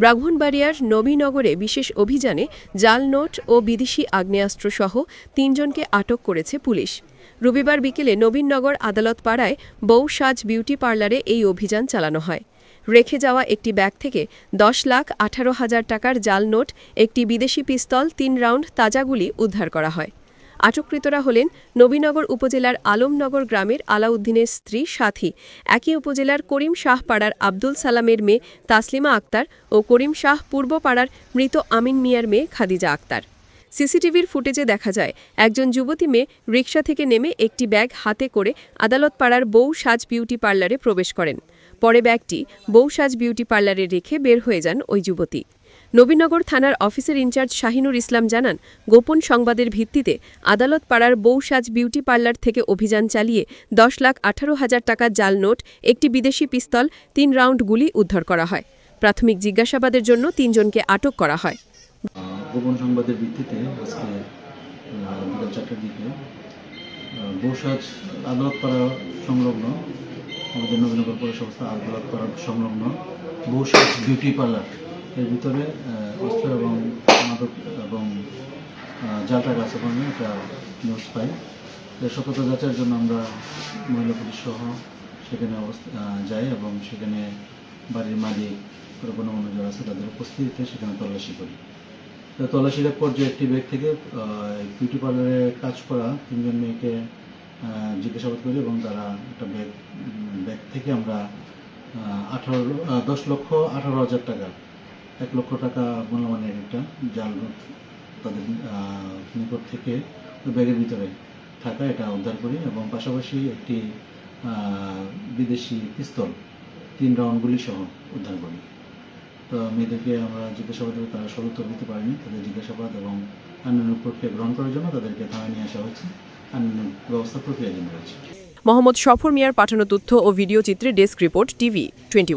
ব্রাহ্মণবাড়িয়ার নবীনগরে বিশেষ অভিযানে জাল নোট ও বিদেশি আগ্নেয়াস্ত্রসহ তিনজনকে আটক করেছে পুলিশ। রবিবার বিকেলে নবীনগর আদালত পাড়ায় বউ সাজ বিউটি পার্লারে এই অভিযান চালানো হয়। রেখে যাওয়া একটি ব্যাগ থেকে দশ লাখ আঠারো হাজার টাকার জাল নোট, একটি বিদেশি পিস্তল, তিন রাউন্ড তাজাগুলি উদ্ধার করা হয়। আটককৃতরা হলেন নবীনগর উপজেলার আলমনগর গ্রামের আলাউদ্দিনের স্ত্রী সাথী। একই উপজেলার করিম শাহ পাড়ার আব্দুল সালামের মেয়ে তাসলিমা আক্তার ও করিম শাহ পূর্বপাড়ার মৃত আমিন মিয়ার মেয়ে খাদিজা আক্তার। সিসিটিভির ফুটেজে দেখা যায়, একজন যুবতী মেয়ে রিকশা থেকে নেমে একটি ব্যাগ হাতে করে আদালত পাড়ার বউ সাজ বিউটি পার্লারে প্রবেশ করেন। পরে ব্যাগটি বউ সাজ বিউটি পার্লারে রেখে বের হয়ে যান ওই যুবতী। নবীনগর থানার অফিসের ইনচার্জ শাহিনুর ইসলাম জানান, গোপন সংবাদের ভিত্তিতে আদালত পাড়ার বউসাজ বিউটি পার্লার থেকে অভিযান চালিয়ে দশ লাখ আঠারো হাজার টাকা জাল নোট, একটি বিদেশি পিস্তল, তিন রাউন্ড গুলি উদ্ধার করা হয়। প্রাথমিক জিজ্ঞাসাবাদের জন্য তিনজনকে আটক করা হয়। গোপন সংবাদের ভিত্তিতে আজকে বিকাল চারটার দিকে বৌসাজ আদালতপাড়া সংলগ্ন, আমাদের নবীনগর পৌরসভা আদালতপাড়া সংলগ্ন বৌসাজ বিউটি পার্লার এর ভিতরে অস্ত্র এবং মাদক এবং জাল টাকা আছে একটা নিউজ পাই এর সততা যাচাইয়ের জন্য আমরা মহিলা পুলিশ সহ সেখানে অবস্থা যাই এবং সেখানে বাড়ির মালিক কোনো অন্য যারা আছে, তাদের উপস্থিতিতে সেখানে তল্লাশি করি। তল্লাশির এক পর্যায়ে একটি ব্যাগ থেকে বিউটি পার্লারে কাজ করা তিনজন মেয়েকে জিজ্ঞাসাবাদ করি এবং তারা একটা ব্যাগ ব্যাগ থেকে আমরা আঠারো দশ লক্ষ আঠারো হাজার টাকা এক লক্ষ টাকা মূল্যমানের একটা জাল নোট তাদের নিকট থেকে ব্যাগের ভিতরে থাকা এটা উদ্ধার করি এবং পাশাপাশি একটি বিদেশি পিস্তল তিন রাউন্ড গুলি সহ উদ্ধার করি। তো মেয়েদেরকে আমরা জিজ্ঞাসাবাদ করে তারা সদুত্তর দিতে পারেনি, তাদের জিজ্ঞাসাবাদ এবং অন্যান্য প্রক্রিয়া গ্রহণ করার জন্য তাদেরকে থানায় নিয়ে আসা হয়েছে। অন্যান্য ব্যবস্থা প্রক্রিয়াধীন রয়েছে। মোহাম্মদ সফর মিয়ার পাঠানো তথ্য ও ভিডিও চিত্রে ডেস্ক রিপোর্ট টিভি টোয়েন্টি